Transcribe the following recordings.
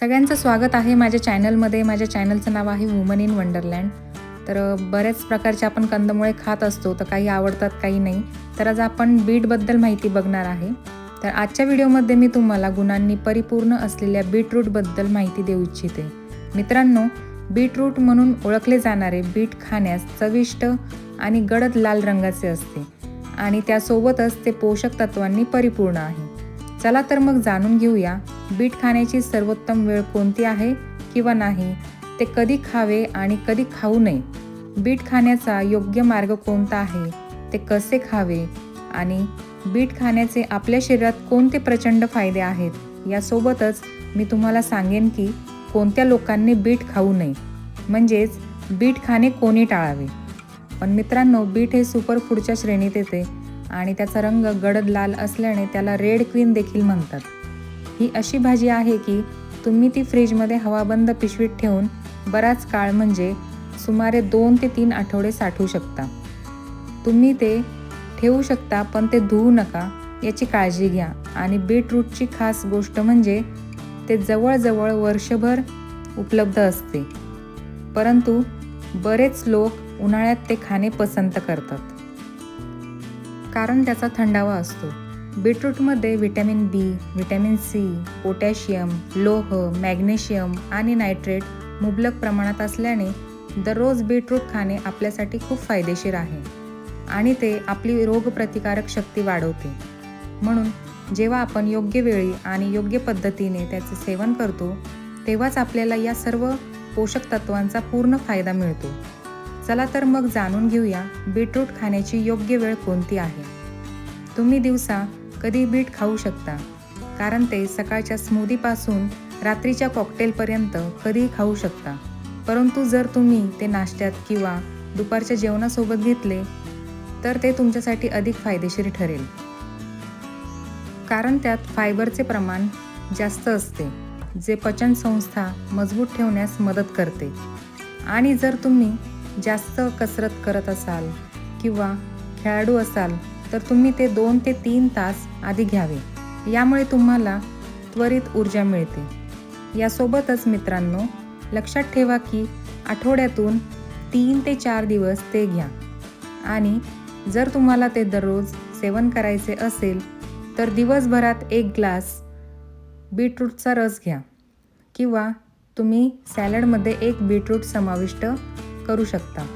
सगळ्यांचं स्वागत आहे माझ्या चॅनलमध्ये. माझ्या चॅनलचं नाव आहे वुमन इन वंडरलँड. तर बऱ्याच प्रकारचे आपण कंदमुळे खात असतो तर काही आवडतात काही नाही. तर आज आपण बीटबद्दल माहिती बघणार आहे. तर आजच्या व्हिडिओमध्ये मी तुम्हाला गुणांनी परिपूर्ण असलेल्या बीटरूटबद्दल माहिती देऊ इच्छिते. मित्रांनो बीटरूट म्हणून ओळखले जाणारे बीट खाण्यास चविष्ट आणि गडद लाल रंगाचे असते. आणि त्यासोबतच ते पोषक तत्वांनी परिपूर्ण आहे. चला तर मग जाणून घेऊया बीट खाण्याची सर्वोत्तम वेळ कोणती आहे किंवा नाही ते कधी खावे आणि कधी खाऊ नये. बीट खाण्याचा योग्य मार्ग कोणता आहे ते कसे खावे आणि बीट खाण्याचे आपल्या शरीरात कोणते प्रचंड फायदे आहेत यासोबतच मी तुम्हाला सांगेन की कोणत्या लोकांनी बीट खाऊ नये. म्हणजेच बीट खाणे कोणी टाळावे? पण मित्रांनो बीट हे सुपरफूडच्या श्रेणीत येते. आणि त्याचा रंग गडद लाल असल्याने त्याला रेड क्वीन देखील म्हणतात. ही अशी भाजी आहे की तुम्ही ती फ्रीजमध्ये हवाबंद पिशवीत ठेवून बराच काळ म्हणजे सुमारे दोन ते तीन आठवडे साठवू शकता. तुम्ही ते ठेवू शकता पण ते धुवू नका याची काळजी घ्या. आणि बीटरूटची खास गोष्ट म्हणजे ते जवळजवळ वर्षभर उपलब्ध असते. परंतु बरेच लोक उन्हाळ्यात ते खाणे पसंत करतात. कारण त्याचा थंडावा असतो. बीटरूटमध्ये vitamin B vitamin C potassium लोह मॅग्नेशियम आणि नायट्रेट मुबलक प्रमाणात असल्याने दररोज बीटरूट खाणे आपल्यासाठी खूप फायदेशीर आहे आणि ते आपली रोगप्रतिकारक शक्ती वाढवते. म्हणून जेव्हा आपण योग्य वेळी आणि योग्य पद्धतीने त्याचे सेवन करतो तेव्हाच आपल्याला या सर्व पोषक तत्वांचा पूर्ण फायदा मिळतो. चला तर मग जाणून घेऊया बीटरूट खाण्याची योग्य वेळ कोणती आहे. तुम्ही दिवसा कधी बीट खाऊ शकता कारण ते सकाळच्या स्मूदीपासून रात्रीच्या कॉकटेलपर्यंत कधीही खाऊ शकता. परंतु जर तुम्ही ते नाश्त्यात किंवा दुपारच्या जेवणासोबत घेतले तर ते तुमच्यासाठी अधिक फायदेशीर ठरेल. कारण त्यात फायबरचे प्रमाण जास्त असते जे पचनसंस्था मजबूत ठेवण्यास मदत करते. आणि जर तुम्ही जास्त कसरत करत असाल किंवा खेळाडू असाल तर तुम्ही ते दोन ते तीन तास आधी घ्यावे. यामुळे तुम्हाला त्वरित ऊर्जा मिळते. यासोबतच मित्रांनो लक्षात ठेवा की आठवड्यातून तीन ते चार दिवस ते घ्या. आणि जर तुम्हाला ते दररोज सेवन करायचे असेल तर दिवसभरात एक ग्लास बीटरूटचा रस घ्या. किंवा तुम्ही सॅलडमध्ये एक बीटरूट समाविष्ट करू शकता.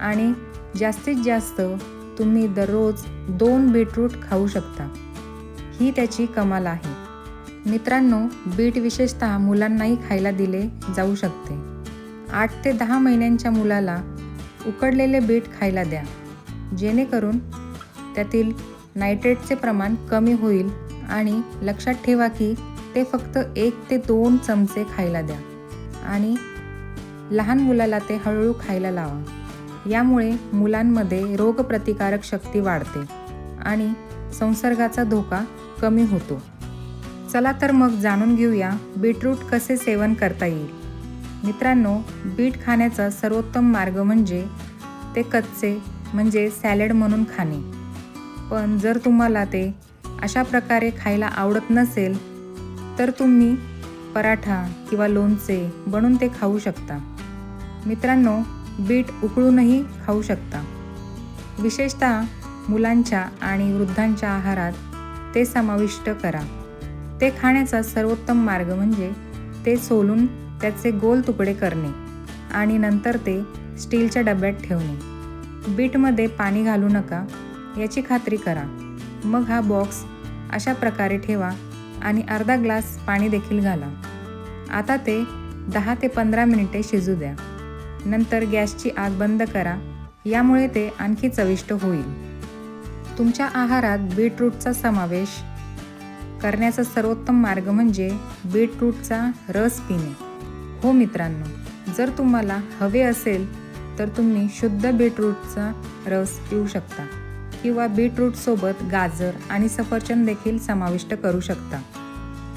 आणि जास्तीत जास्त तुम्ही दररोज दोन बीटरूट खाऊ शकता. ही त्याची कमाल आहे. मित्रांनो बीट विशेषतः मुलांनाही खायला दिले जाऊ शकते. आठ ते दहा महिन्यांच्या मुलाला उकडलेले बीट खायला द्या. जेणेकरून त्यातील नायट्रेटचे प्रमाण कमी होईल आणि लक्षात ठेवा की ते फक्त एक ते दोन चमचे खायला द्या. आणि लहान मुलाला ते हळूहळू खायला लावा. यामुळे मुलांमध्ये रोगप्रतिकारक शक्ती वाढते आणि संसर्गाचा धोका कमी होतो. चला तर मग जाणून घेऊया बीटरूट कसे सेवन करता येईल. मित्रांनो बीट खाण्याचा सर्वोत्तम मार्ग म्हणजे ते कच्चे म्हणजे सॅलड म्हणून खाणे. पण जर तुम्हाला ते अशा प्रकारे खायला आवडत नसेल तर तुम्ही पराठा किंवा लोणचे बनवून ते खाऊ शकता. मित्रांनो बीट उकळूनही खाऊ शकता. विशेषतः मुलांच्या आणि वृद्धांच्या आहारात ते समाविष्ट करा. ते खाण्याचा सर्वोत्तम मार्ग म्हणजे ते सोलून त्याचे गोल तुकडे करणे आणि नंतर ते स्टीलच्या डब्यात ठेवणे. बीटमध्ये पाणी घालू नका याची खात्री करा. मग हा बॉक्स अशा प्रकारे ठेवा आणि अर्धा ग्लास पाणी देखील घाला. आता ते दहा ते पंधरा मिनिटे शिजू द्या. नंतर गॅसची आग बंद करा. यामुळे ते आणखी चविष्ट होईल. तुमच्या आहारात बीटरूटचा समावेश करण्याचा सर्वोत्तम मार्ग म्हणजे बीटरूटचा रस पिणे. हो मित्रांनो जर तुम्हाला हवे असेल तर तुम्ही शुद्ध बीटरूटचा रस पिऊ शकता किंवा बीटरूटसोबत गाजर आणि सफरचंद देखील समाविष्ट करू शकता.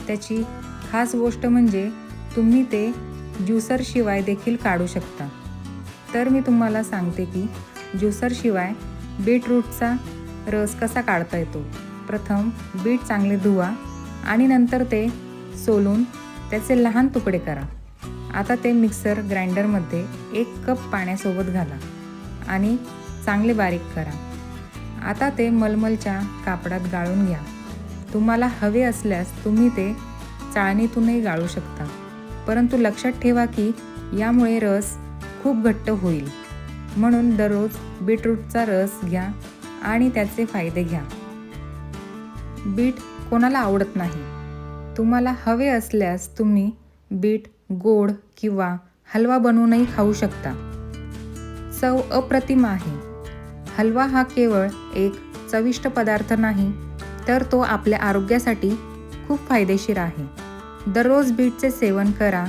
त्याची खास गोष्ट म्हणजे तुम्ही ते ज्युसरशिवाय देखील काढू शकता. तर मी तुम्हाला सांगते की ज्युसरशिवाय बीटरूटचा रस कसा काढता येतो? प्रथम बीट चांगले धुवा आणि नंतर ते सोलून त्याचे लहान तुकडे करा. आता ते मिक्सर ग्राइंडरमध्ये एक कप पाण्यासोबत घाला आणि चांगले बारीक करा. आता ते मलमलच्या कापडात गाळून घ्या. तुम्हाला हवे असल्यास तुम्ही ते चाळणीतूनही गाळू शकता. परंतु लक्षात ठेवा की यामुळे रस खूप घट्ट होईल. म्हणून दररोज बीटरूटचा रस घ्या आणि त्याचे फायदे घ्या. बीट कोणाला आवडत नाही. तुम्हाला हवे असल्यास तुम्ही बीट गोड किंवा हलवा बनवूनही खाऊ शकता. चव अप्रतिम आहे. हलवा हा केवळ एक चविष्ट पदार्थ नाही तर तो आपल्या आरोग्यासाठी खूप फायदेशीर आहे. दररोज बीटचे सेवन करा.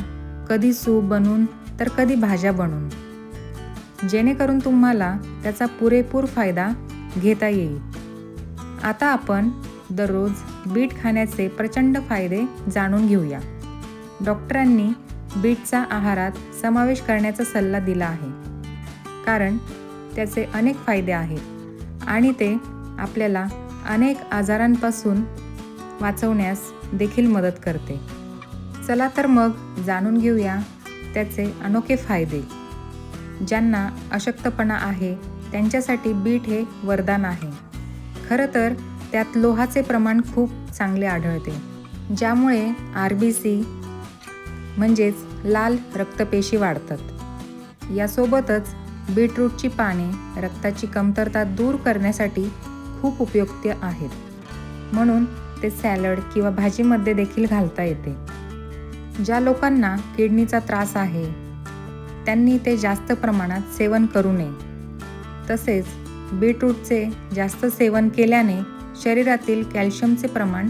कधी सूप बनवून तर कधी भाज्या बनवून जेणेकरून तुम्हाला त्याचा पुरेपूर फायदा घेता येईल. आता आपण दररोज बीट खाण्याचे प्रचंड फायदे जाणून घेऊया. डॉक्टरांनी बीटचा आहारात समावेश करण्याचा सल्ला दिला आहे. कारण त्याचे अनेक फायदे आहेत आणि ते आपल्याला अनेक आजारांपासून वाचवण्यास देखील मदत करते. चला तर मग जाणून घेऊया त्याचे अनोखे फायदे. ज्यांना अशक्तपणा आहे त्यांच्यासाठी बीट हे वरदान आहे. खरं तर त्यात लोहाचे प्रमाण खूप चांगले आढळते ज्यामुळे आर बी सी म्हणजेच लाल रक्तपेशी वाढतात. यासोबतच बीटरूटची पाने रक्ताची कमतरता दूर करण्यासाठी खूप उपयुक्त आहेत. म्हणून ते सॅलड किंवा भाजीमध्ये देखील घालता येते. ज्या लोकांना किडनीचा त्रास आहे त्यांनी ते जास्त प्रमाणात सेवन करू नये. तसेच बीटरूटचे जास्त सेवन केल्याने शरीरातील कॅल्शियमचे प्रमाण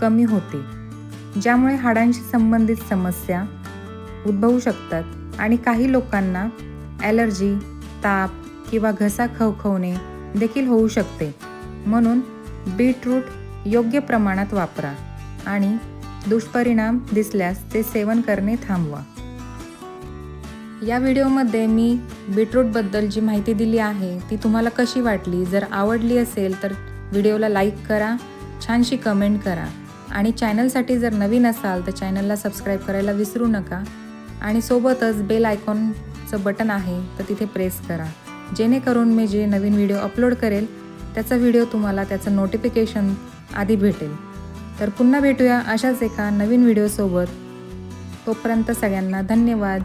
कमी होते ज्यामुळे हाडांशी संबंधित समस्या उद्भवू शकतात आणि काही लोकांना ॲलर्जी ताप किंवा घसा खवखवणे देखील होऊ शकते. म्हणून बीटरूट योग्य प्रमाणात वापरा आणि दुष्परिणाम दिसल्यास ते सेवन करणे थांबवा. या व्हिडिओमध्ये मी बीटरूटबद्दल जी माहिती दिली आहे ती तुम्हाला कशी वाटली? जर आवडली असेल तर व्हिडिओला लाईक करा छानशी कमेंट करा आणि चॅनलसाठी जर नवीन असाल तर चॅनलला सबस्क्राईब करायला विसरू नका आणि सोबतच बेल आयकॉनचं बटन आहे तर तिथे प्रेस करा. जेणेकरून मी जे नवीन व्हिडिओ अपलोड करेल त्याचा व्हिडिओ तुम्हाला त्याचं नोटिफिकेशन आधी भेटेल. तर पुन्हा भेटूया अशाच एका नवीन व्हिडिओसोबत तोपर्यंत सगळ्यांना धन्यवाद.